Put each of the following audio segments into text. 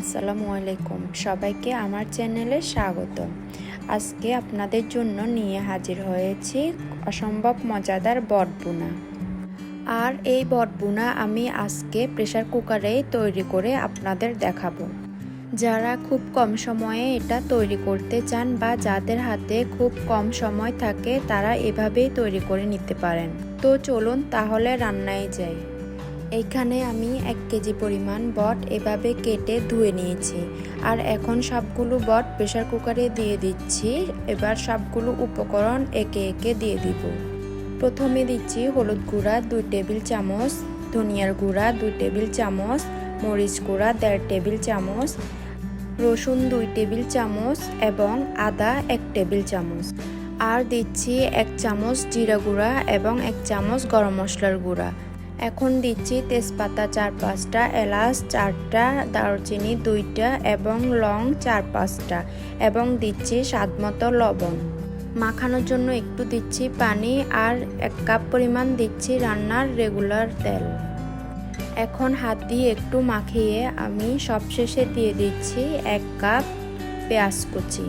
আসসালামু আলাইকুম। সবাইকে আমার চ্যানেলে স্বাগত আজকে আপনাদের জন্য নিয়ে হাজির হয়েছি অসম্ভব মজাদার বটবুনা। আর এই বটবুনা আমি আজকে প্রেসার কুকারেই তৈরি করে আপনাদের দেখাবো। যারা খুব কম সময়ে এটা তৈরি করতে চান বা যাদের হাতে খুব কম সময় থাকে, তারা এভাবেই তৈরি করে নিতে পারেন। তো চলুন তাহলে রান্নায় যাই। এইখানে আমি এক কেজি পরিমাণ বট এভাবে কেটে ধুয়ে নিয়েছি। আর এখন সবগুলো বট প্রেসার কুকারে দিয়ে দিচ্ছি। এবার সবগুলো উপকরণ একে একে দিয়ে দিব। প্রথমে দিচ্ছি হলুদ গুঁড়া, দুই টেবিল চামচ, ধনিয়ার গুঁড়া, দুই টেবিল চামচ, মরিচ গুঁড়া, দেড় টেবিল চামচ, রসুন দুই টেবিল চামচ এবং আদা এক টেবিল চামচ। আর দিচ্ছি এক চামচ জিরা গুঁড়া এবং এক চামচ গরম মশলার গুঁড়া। এখন দিচ্ছি তেজপাতা চার পাঁচটা, এলাচ চারটা, দারুচিনি দুইটা এবং লং চার পাঁচটা এবং দিচ্ছি স্বাদ মতো লবণ। মাখানোর জন্য একটু দিচ্ছি পানি আর এক কাপ পরিমাণ দিচ্ছি রান্নার রেগুলার তেল। এখন হাত দিয়ে একটু মাখিয়ে আমি সবশেষে দিয়ে দিচ্ছি এক কাপ পেঁয়াজ কুচি।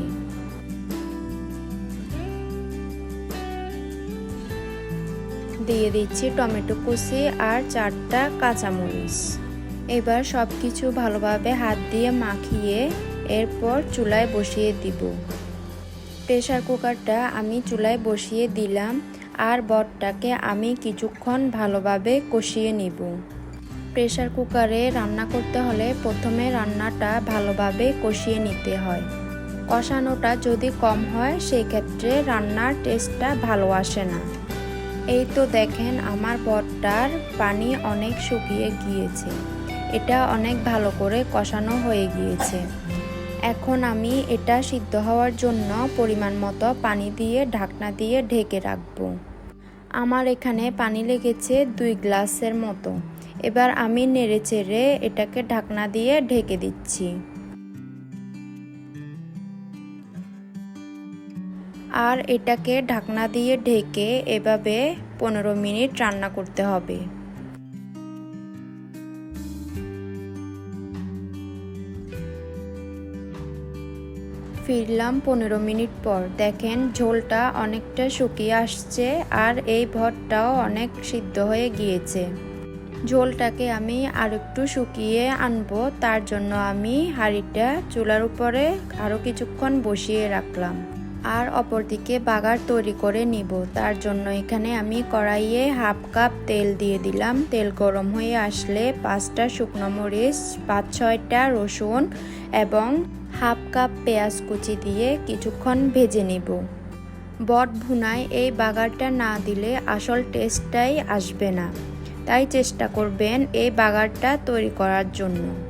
দিয়ে দিচ্ছি টমেটো কুচি আর চারটা কাঁচামরিচ। এবার সব কিছু ভালোভাবে হাত দিয়ে মাখিয়ে এরপর চুলায় বসিয়ে দিব। প্রেশার কুকারটা আমি চুলায় বসিয়ে দিলাম আর বটটাকে আমি কিছুক্ষণ ভালোভাবে কষিয়ে নিব। প্রেশার কুকারে রান্না করতে হলে প্রথমে রান্নাটা ভালোভাবে কষিয়ে নিতে হয়। কষানোটা যদি কম হয় সেই ক্ষেত্রে রান্নার টেস্টটা ভালো আসে না। এই তো দেখেন, আমার বটটার পানি অনেক শুকিয়ে গিয়েছে। এটা অনেক ভালো করে কষানো হয়ে গিয়েছে। এখন আমি এটা সিদ্ধ হওয়ার জন্য পরিমাণ মতো পানি দিয়ে ঢাকনা দিয়ে ঢেকে রাখব। আমার এখানে পানি লেগেছে দুই গ্লাসের মতো। এবার আমি নেড়ে চেড়ে এটাকে ঢাকনা দিয়ে ঢেকে দিচ্ছি। আর এটাকে ঢাকনা দিয়ে ঢেকে এভাবে পনেরো মিনিট রান্না করতে হবে। ফিরলাম পনেরো মিনিট পর। দেখেন ঝোলটা অনেকটা শুকিয়ে আসছে আর এই ভরটাও অনেক সিদ্ধ হয়ে গিয়েছে। ঝোলটাকে আমি আর একটু শুকিয়ে আনব, তার জন্য আমি হাঁড়িটা চুলার উপরে আরও কিছুক্ষণ বসিয়ে রাখলাম। আর অপরদিকে বাগার তৈরি করে নিব। তার জন্য এখানে আমি কড়াইয়ে হাফ কাপ তেল দিয়ে দিলাম। তেল গরম হয়ে আসলে পাঁচটা শুকনো মরিচ, পাঁচ ছয়টা রসুন এবং হাফ কাপ পেঁয়াজ কুচি দিয়ে কিছুক্ষণ ভেজে নিব। বট ভুনায় এই বাগারটা না দিলে আসল টেস্টটাই আসবে না। তাই চেষ্টা করবেন এই বাগারটা তৈরি করার জন্য।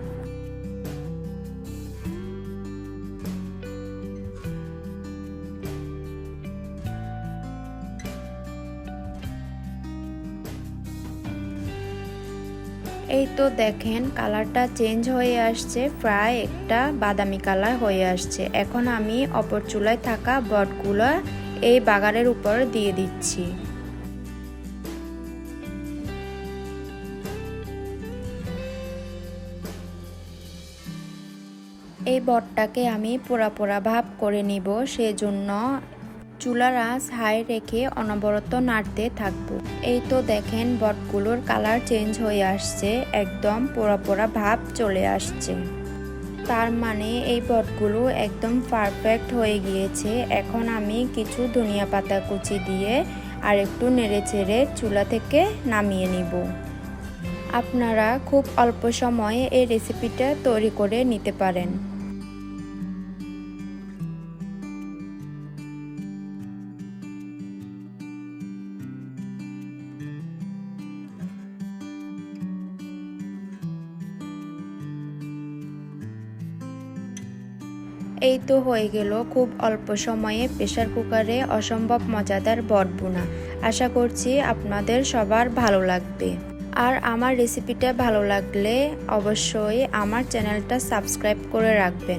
এই তো দেখেন, কালারটা চেঞ্জ হয়ে আসছে, প্রায় একটা বাদামি কালার হয়ে আসছে। এখন আমি অপর চুলায় থাকা বটগুলো এই বাগারের উপর দিয়ে দিচ্ছি। এই বটটাকে আমি পোড়া পোড়া ভাব করে নিব, সেজন্য চুলার আঁচ হাই রেখে অনবরত নাড়তে থাকব। এই তো দেখেন বটগুলোর কালার চেঞ্জ হয়ে আসছে, একদম পোড়া পোড়া ভাব চলে আসছে। তার মানে এই বটগুলো একদম পারফেক্ট হয়ে গিয়েছে। এখন আমি কিছু ধনিয়া পাতা কুচি দিয়ে আর একটু নেড়ে চেড়ে চুলা থেকে নামিয়ে নিব। আপনারা খুব অল্প সময়ে এই রেসিপিটা তৈরি করে নিতে পারেন। এই তো হয়ে গেল খুব অল্প সময়ে প্রেশার কুকারে অসম্ভব মজাদার বটবুনা আশা করছি আপনাদের সবার ভালো লাগবে। আর আমার রেসিপিটা ভালো লাগলে অবশ্যই আমার চ্যানেলটা সাবস্ক্রাইব করে রাখবেন।